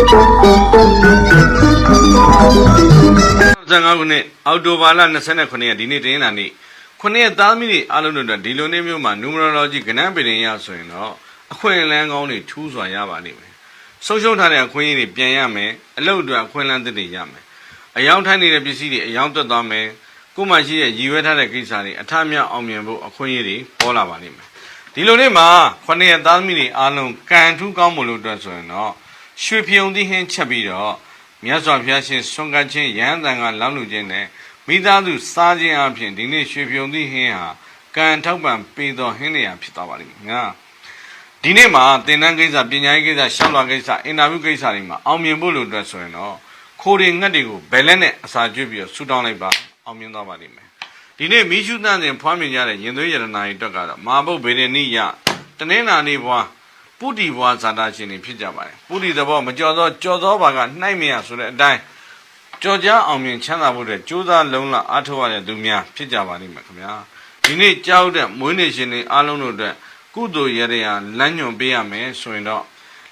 55ခုနှစ်အောက်တိုဘာလ29ရက်ဒီနေ့တင်းလာနေ့ခုနှစ်ရက်သားသမီးတွေအားလုံးတို့အတွက်ဒီလိုနေ့မျိုးမှာ numerology ကဏ္ဍပင်ရဆိုရင်တော့အခွင့်အလမ်းကောင်းတွေထူးစွာရပါလိမ့်မယ်။ဆုံးရှုံးထားတဲ့အခွင့်အရေးတွေပြန်ရမယ်။အလုပ်အတွက်အခွင့်အလမ်းသစ်တွေရမယ်။အယောင်ထိုင်းနေတဲ့ပစ္စည်းတွေအယောင်တက်သွားမယ်။ကိုယ်မှရှိတဲ့ရည်ရွယ်ထားတဲ့ကိစ္စတွေအထမြောက်အောင်မြင်ဖို့အခွင့်အရေးတွေပေါ်လာပါလိမ့်မယ်။ဒီလိုနေ့မှာခုနှစ်ရက်သားသမီးတွေအားလုံးကံထူးကောင်းမှုလို့အတွက်ဆိုရင်တော့ ရွှေဖြုံသီးဟင်းချက်ပြီးတော့မြတ်စွာဘုရားရှင်ဆွမ်းကပ်ခြင်းရဟန်းတန်ကလောင်းလူခြင်းနဲ့မိသားစုစားခြင်းအပြင်ဒီနေ့ရွှေပြုံသည့်ဟင်းဟာကံထောက်ပံပေးသောဟင်းနေရာဖြစ်သွားပါလိမ့်မယ်ငါဒီနေ့မှာသင်တန်းကိစ္စပညာရေးကိစ္စရှောက်လာကိစ္စအင်တာဗျူးကိစ္စတွေမှာအောင်မြင်ဖို့လို့အတွက်ဆိုရင်တော့ခိုးတွေငှက်တွေကိုဘယ်လက်နဲ့အစာကျွေးပြီးတော့ဆူတောင်းလိုက်ပါအောင်မြင်သွားပါလိမ့်မယ်ဒီနေ့မိရှုသန့်စဉ်ဖွားမြင်ကြတဲ့ရင်သွေးရတနာတွေအတွက်ကတော့မာဘုတ်ဗေဒနိယတနင်္လာနေ့ဘွား ပုတိဘဝဇာတာရှင်တွေဖြစ်ကြပါတယ်ပုတိသဘောမကြော်သောကြော်သောဘာကနှိုက်မရဆိုတဲ့အတိုင်းကြော်ကြအောင်မြင်ချမ်းသာဖို့အတွက်ကြိုးစားလုံးလအားထုတ်ရတဲ့သူများဖြစ်ကြပါလိမ့်မယ်ခင်ဗျာဒီနေ့ကြောက်တဲ့မွေးနေ့ရှင်တွေအားလုံးတို့အတွက်ကုသိုလ်ရရလမ်းညွန်ပေးရမယ်ဆိုရင်တော့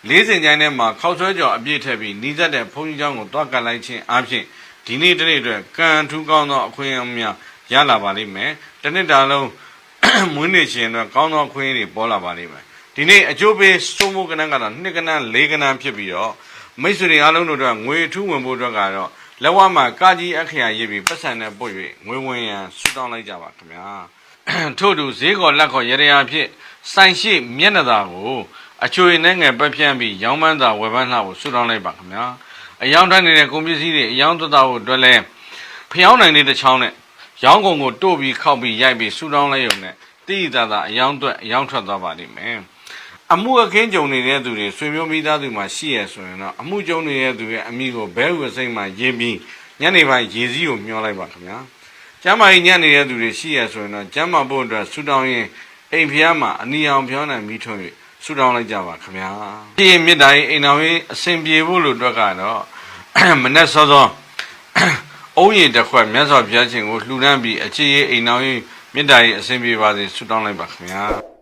လေးစင်ကျိုင်းထဲမှာခောက်ဆွဲကြော်အပြည့်ထည့်ပြီးနီးစပ်တဲ့ဘုန်းကြီးကျောင်းကိုတွားကလိုက်ခြင်းအပြင်ဒီနေ့တနေ့အတွက်ကံထူးကောင်းသောအခွင့်အရေးရလာပါလိမ့်မယ်တနေ့တာလုံးမွေးနေ့ရှင်အတွက်ကောင်းသောအခွင့်အရေးတွေပေါ်လာပါလိမ့်မယ် ဒီနေ့အကျိုးပေးစိုးမိုးကဏ္ဍကတော့နှစ်ကဏ္ဍလေးကဏ္ဍဖြစ်ပြီးတော့မိတ်ဆွေတွေအားလုံးတို့ကငွေအထူးဝင်ဖို့အတွက်ကတော့လက်ဝါမှာကာကြီးအခရာရည်ပြီးပတ်စံနဲ့ပုတ်၍ငွေဝင်ရန်ဆူတောင်းလိုက်ကြပါခင်ဗျာထို့သူဈေးခေါ်လက်ခေါ်ရရဖြစ်စိုင်ရှိမျက်နှာသာကိုအချွေနဲ့ငယ်ပက်ဖြန့်ပြီးရောင်းပန်းသာဝယ်ပန်းလှဖို့ဆူတောင်းလိုက်ပါခင်ဗျာအယောင်တန်းနေတဲ့ကုန်ပစ္စည်းတွေအယောင်သက်သာဖို့အတွက်လဲဖျောင်းနိုင်တဲ့တစ်ချောင်းနဲ့ရောင်းကုန်ကိုတို့ပြီးခောက်ပြီးရိုက်ပြီးဆူတောင်းလိုက်ရုံနဲ့တိတိသာသာအယောင်အတွက်အယောင်ထွက်သွားပါလိမ့်မယ် အမှုအခင်းကြုံနေတဲ့သူတွေဆွေမျိုးမိသားစုမှာရှိရဆိုရင်တော့အမှုကြုံနေတဲ့သူရဲ့အမိကိုဘဲဥစိတ်မှာရေးပြီးညနေပိုင်းရေစည်းကိုမျောလိုက်ပါခင်ဗျာကျမ်းမာရေးညနေတဲ့သူတွေရှိရဆိုရင်တော့ကျမ်းမာဖို့အတွက်ဆူတောင်းရင်အိမ်ဖျားမှာအနီအောင်ဖျောင်းနိုင်မိထွန်း၍ဆူတောင်းလိုက်ကြပါခင်ဗျာဒီမြစ်တိုင်းအိမ်တော်ရေးအစဉ်ပြေဖို့လို့အတွက်ကတော့မနဲ့စောစောအုံးရင်တစ်ခွက်မြတ်စွာဘုရားရှင်ကိုလှူဒန်းပြီးအခြေရေးအိမ်တော်ရေးမြစ်တိုင်းအစဉ်ပြေပါစေဆူတောင်းလိုက်ပါခင်ဗျာ